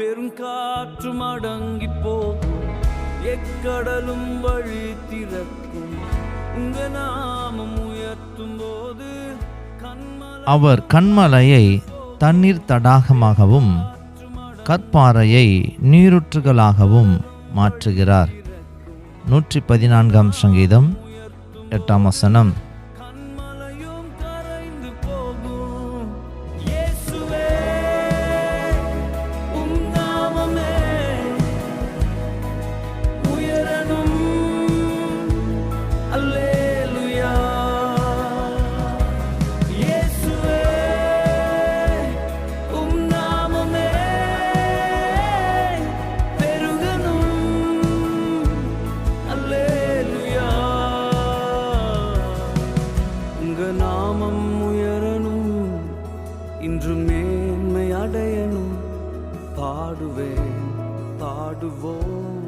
பெருங்காற்றும் மடங்கி போகும் எக்கடலும் வழி திறக்கும். உங்க நாமம் உயர்த்தும் போது அவர் கண்மலையை தண்ணீர் தடாகமாகவும் கற்பாறையை நீரூற்றுகளாகவும் மாற்றுகிறார். நூற்றி பதினான்காம் சங்கீதம் எட்டாம் வசனம். உங்க நாமம் உயரணும் இன்று மேன்மை அடையணும். பாடுவேன் பாடுவோம்.